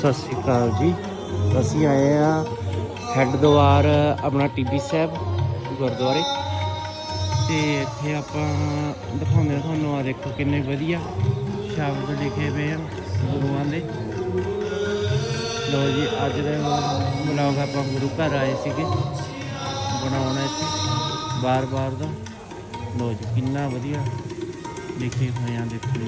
ਸਤਿ ਸ਼੍ਰੀ ਅਕਾਲ ਜੀ। ਅਸੀਂ ਆਏ ਆ ਹੈੱਡ ਦੁਆਰ ਆਪਣਾ ਟੀਬੀ ਸਾਹਿਬ ਗੁਰਦੁਆਰੇ। ਤੇ ਇੱਥੇ ਆਪਾਂ ਦਿਖਾਉਂਦੇ ਹਾਂ ਤੁਹਾਨੂੰ ਆ ਦੇਖੋ ਕਿੰਨੇ ਵਧੀਆ ਸ਼ਬਦ ਲਿਖੇ ਪਏ ਆ ਗੁਰੂਆਂ ਦੇ। ਲੋ ਜੀ, ਅੱਜ ਦੇ ਵਲੌਗ ਆਪਾਂ ਗੁਰੂ ਘਰ ਆਏ ਸੀਗੇ, ਬਣਾਉਣਾ ਇੱਥੇ, ਬਾਰ-ਬਾਰ ਦਾ। ਲੋ ਜੀ, ਕਿੰਨਾ ਵਧੀਆ ਲਿਖੇ ਹੋਏ ਆ ਦੇਖੋ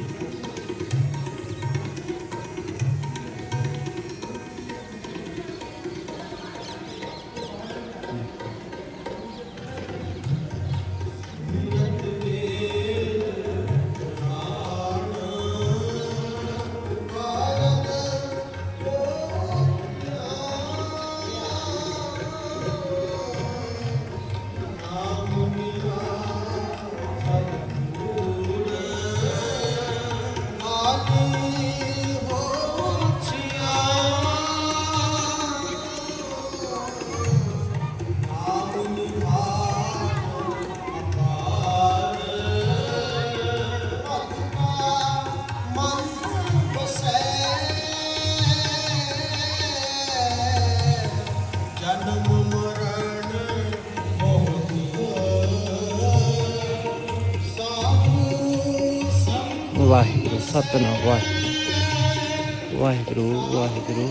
ਸਤਨਾਮ, ਵਾਹਿਗੁਰੂ। ਵਾਹਿਗੁਰੂ ਵਾਹਿਗੁਰੂ।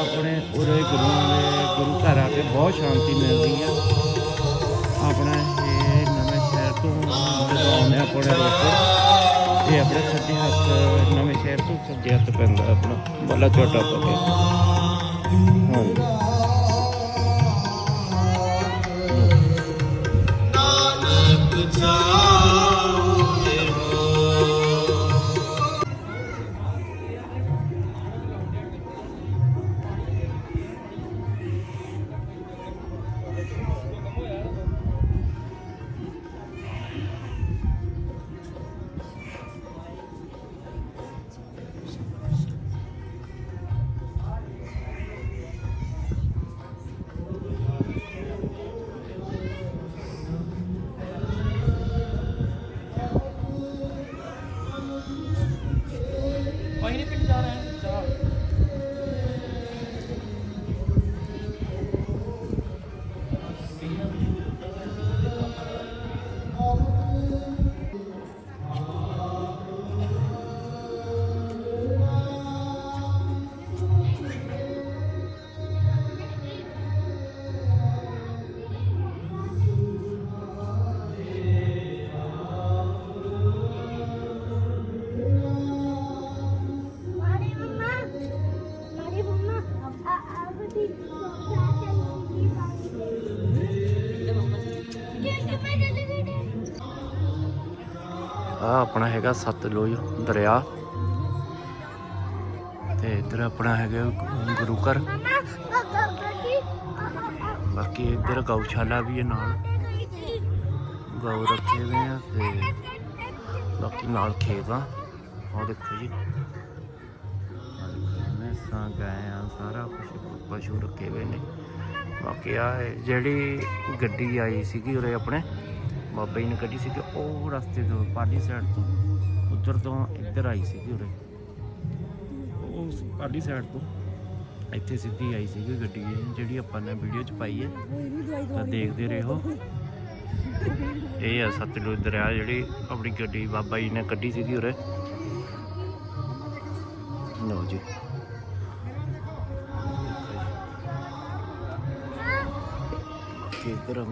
ਆਪਣੇ ਉਰੇ ਗੁਰੂਆਂ ਦੇ ਗੁਰੂ ਘਰ ਆ ਕੇ ਬਹੁਤ ਸ਼ਾਂਤੀ ਮਿਲਦੀ ਆ। ਜਦੋਂ ਆਉਂਦੇ ਆਪਣੇ ਰੋਪੜ ਇਹ ਆਪਣੇ ਸੱਜੇ ਹੱਥ ਨਵੇਂ ਸ਼ਹਿਰ ਤੋਂ ਸੱਜੇ ਹੱਥ ਪੈਂਦਾ ਆਪਣਾ ਬੱਲਾ ਛੋਟਾ ਪਕੇ ਹਾਂਜੀ। ਨਾਨਕ ਜਾਉ ਆਪਣਾ ਹੈਗਾ ਸਤਲੁਜ ਦਰਿਆ। ਤੇ ਇੱਧਰ ਆਪਣਾ ਹੈਗਾ ਗੁਰੂ ਘਰ। ਬਾਕੀ ਇੱਧਰ ਗਊਸ਼ਾਲਾ ਵੀ ਹੈ ਨਾਲ। ਗਊ ਰੱਖੇ ਹੋਏ ਆ ਤੇ ਬਾਕੀ ਨਾਲ ਖੇਤ ਆ। ਉਹ ਦੇਖੋ ਜੀ। ਮੈਸਾਂ, ਗਾਇਆਂ, ਸਾਰਾ ਕੁਝ ਪਸ਼ੂ ਰੱਖੇ ਹੋਏ ਨੇ। ਬਾਕੀ ਆ ਜਿਹੜੀ ਗੱਡੀ ਆਈ ਸੀਗੀ ਉਰੇ ਆਪਣੇ। ਬਾਬਾ ਜੀ ਨੇ ਗੱਡੀ ਸੀਗੀ, ਉਹ ਰਸਤੇ ਤੋਂ, ਪਾਲੀ ਸਾਈਡ ਤੋਂ, ਉੱਧਰ ਤੋਂ ਇੱਧਰ ਆਈ ਸੀਗੀ ਉਰੇ। ਉਹ ਪਾਲੀ ਸਾਈਡ ਤੋਂ ਇੱਥੇ ਸਿੱਧੀ ਆਈ ਸੀਗੀ ਗੱਡੀ, ਜਿਹੜੀ ਆਪਾਂ ਨੇ ਵੀਡੀਓ 'ਚ ਪਾਈ ਹੈ। ਤਾਂ ਦੇਖਦੇ ਰਹੋ। ਇਹ ਆ ਸਤਲੁਜ ਦਰਿਆ, ਜਿਹੜੀ ਆਪਣੀ ਗੱਡੀ ਬਾਬਾ ਜੀ ਨੇ ਕੱਢੀ ਸੀਗੀ ਉਰੇ। ਲਓ ਜੀ। ਬਾਕੀ ਇੱਧਰ ਆ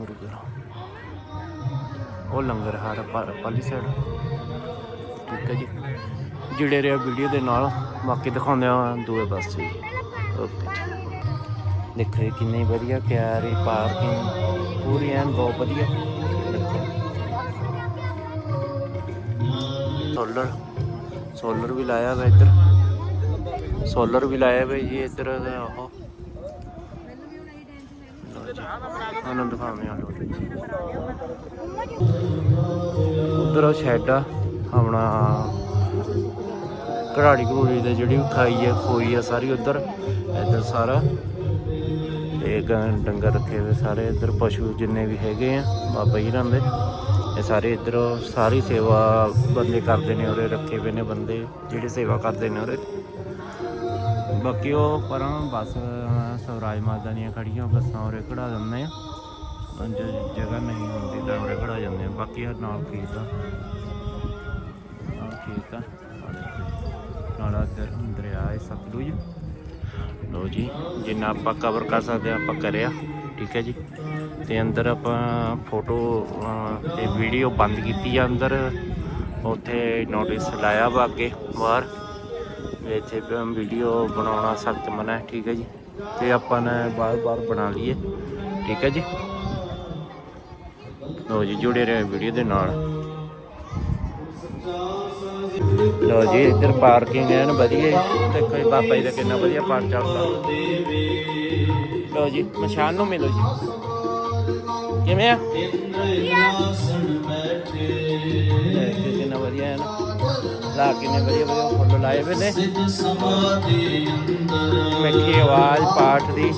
ਉਹ ਲੰਗਰ ਹਾਰ ਪਾਲੀ ਸਾਈਡ ਠੀਕ ਹੈ ਜੀ। ਜਿਹੜੇ ਰਿਹਾ ਵੀਡੀਓ ਦੇ ਨਾਲ, ਬਾਕੀ ਦਿਖਾਉਂਦੇ ਆ ਦੂਏ ਪਾਸੇ। ਓਕੇ ਦੇਖੋ ਜੀ, ਕਿੰਨੀ ਵਧੀਆ, ਕਿਆਰੀ ਪਾਰਕਿੰਗ ਪੂਰੀ ਐਨ ਬਹੁਤ ਵਧੀਆ। ਸੋਲਰ ਸੋਲਰ ਵੀ ਲਾਇਆ ਹੋਇਆ ਇੱਧਰ। ਸੋਲਰ ਵੀ ਲਾਇਆ ਵਾ ਜੀ ਇੱਧਰ ਉਹ। ਲਓ ਜੀ ਦਿਖਾਉਂਦੇ ਆ ਉਧਰ ਉਹ ਸ਼ੈਡ ਆ, ਆਪਣਾ ਕਢਾੜੀ ਘੜੂੜੀ ਦੇ ਜਿਹੜੀ ਖਾਈ ਹੈ ਖੋਈ ਹੈ ਸਾਰੀ ਉਧਰ, ਇੱਧਰ ਸਾਰਾ। ਤੇ ਡੰਗਰ ਰੱਖੇ ਹੋਏ ਸਾਰੇ, ਇੱਧਰ ਪਸ਼ੂ ਜਿੰਨੇ ਵੀ ਹੈਗੇ ਆ, ਬਾਬਾ ਜੀ ਦੇ, ਇਹ ਸਾਰੇ ਇੱਧਰ ਸਾਰੀ ਸੇਵਾ ਬੰਦੇ ਕਰਦੇ ਨੇ ਉਰੇ, ਰੱਖੇ ਹੋਏ ਨੇ ਬੰਦੇ, ਜਿਹੜੇ ਸੇਵਾ ਕਰਦੇ ਨੇ ਉਰੇ। ਬਾਕੀ ਉਹ ਪਰਾਂ ਬੱਸ ਸਵਰਾਜ ਮਾਤਾ ਦੀਆਂ ਖੜੀਆਂ ਬੱਸਾਂ ਉਰੇ ਖੜਾ ਦਿੰਦੇ ਆ। ਜੇ ਜਗ੍ਹਾ ਨਹੀਂ ਹੁੰਦੀ ਤਾਂ ਉਰੇ ਖੜਾ ਜਾਂਦੇ ਆ। ਬਾਕੀ ਆ ਨਾਲ ਖੇਤ ਆ। ਨਾਲ ਖੇਤ ਆ। ਨਾਲ ਇੱਧਰ ਦਰਿਆ ਹੈ ਸਤਲੁਜ। ਲੋ ਜੀ ਜਿੰਨਾ ਆਪਾਂ ਕਵਰ ਕਰ ਸਕਦੇ ਹਾਂ ਆਪਾਂ ਕਰਿਆ। ਠੀਕ ਹੈ ਜੀ। ਤੇ ਅੰਦਰ ਆਪਾਂ ਫੋਟੋ ਅਹ, ਤੇ ਵੀਡੀਓ ਬੰਦ ਕੀਤੀ ਆ ਅੰਦਰ। ਉੱਥੇ ਨੋਟਿਸ ਲਾਇਆ ਵਾ ਅੱਗੇ ਬਾਹਰ। ਇੱਥੇ ਵੀਡੀਓ ਬਣਾਉਣਾ ਸਖਤ ਮਨਾ ਹੈ, ਠੀਕ ਹੈ ਜੀ। ਤੇ ਆਪਾਂ ਨੇ ਬਾਰ ਬਾਰ ਬਣਾ ਲਈਏ, ਠੀਕ ਹੈ ਜੀ। ਲੋ ਜੀ, ਜੁੜੇ ਰਹੇ ਵੀਡੀਓ ਦੇ ਨਾਲ। ਲੋ ਜੀ, ਇੱਧਰ ਪਾਰਕਿੰਗ ਹੈ ਵਧੀਆ ਦੇਖੋ ਜੀ, ਬਾਬਾ ਜੀ ਦਾ ਕਿੰਨਾ ਵਧੀਆ ਪਾਰਕ ਚੱਲਦਾ। ਲੋ ਜੀ ਮਸ਼ਾਨ ਨੂੰ ਮਿਲੋ ਜੀ। ਕਿਵੇਂ ਆ? ਇੰਦਰਾਸਣ ਬੈਠੇ ਲਾ ਕਿੰਨੇ ਵਧੀਆ ਵਧੀਆ ਫੁੱਲ ਲਾਏ ਹੋਏ ਨੇ। ਮਿੱਠੀ ਆਵਾਜ਼ ਪਾਠ ਦੀ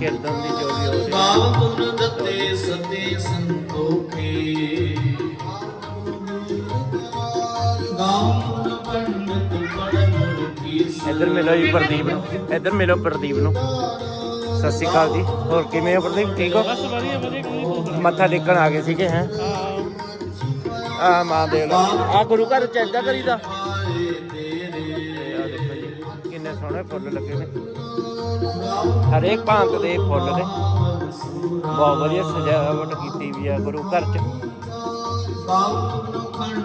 ਕੀਰਤਨ ਦੀ ਜੋ ਵੀ ਹੋ ਰਹੀ ਤੁਨ ਦਤੇ ਸਤੇ ਸੰਤੋਖੀ ਗਾਉਂ ਤੁਨ ਪੰਡਤ ਪੜਨ ਕੀ ਇੱਧਰ ਮਿਲੋ ਜੀ ਪ੍ਰਦੀਪ ਨੂੰ ਇੱਧਰ ਮਿਲੋ ਪ੍ਰਦੀਪ ਨੂੰ। ਸਤਿ ਸ਼੍ਰੀ ਅਕਾਲ ਜੀ। ਹੋਰ ਕਿਵੇਂ ਹੋ ਪ੍ਰਦੀਪ ਠੀਕ ਹੋ? ਬਸ ਵਧੀਆ ਵਧੀਆ ਕੋਈ ਮੱਥਾ ਟੇਕਣ ਆ ਗਏ ਸੀਗੇ ਹੈ। ਆ ਮਾਂ ਦੇ ਆ ਗੁਰੂ ਘਰ ਚ ਏਦਾਂ ਕਰੀਦਾ? ਪਾਏ ਤੇਰੇ ਆ ਦੇਖੋ ਜੀ ਕਿੰਨੇ ਸੋਹਣੇ ਫੁੱਲ ਲੱਗੇ ਨੇ। ਹਰੇਕ ਭਾਂਤ ਦੇ ਫੁੱਲ ਨੇ। ਬਹੁਤ ਵਧੀਆ ਸਜਾਵਟ ਕੀਤੀ ਵੀ ਆ ਗੁਰੂ ਘਰ ਚ। ਤੁਨ ਖੰਡ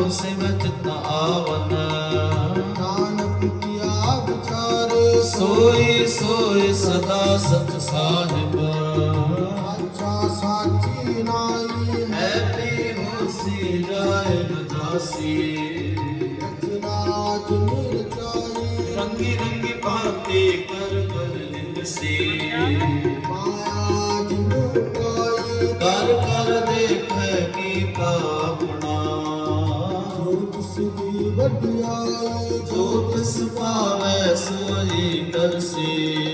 ਮੰਡਲ ਦੰਡਾ ਸੇ ਨੂੰ ਗਾਵਨ ਜੋਤ ਪਾਵਨ ਹੋਰ ਕਿਤੇ ਤੁਮ ਗਾਉ ਸੇ ਬਚਤ ਆਵਨ ਸੋਈ ਸੋਈ ਸਦਾ ਸਤ ਸਾਹਿਬ। ਹੈ। ਤੇ ਹੋਸੀ ਜਾਏ ਬਦਾਸੀ ਰੰਗੀ ਰੰਗੀ ਬਾਤੇ ਕਰ ਕਰ ਲਿੰਦਸੀ ਜੋ ਤਿਸ ਪਾਵੈ ਸੋਈ ਕਰਸੀ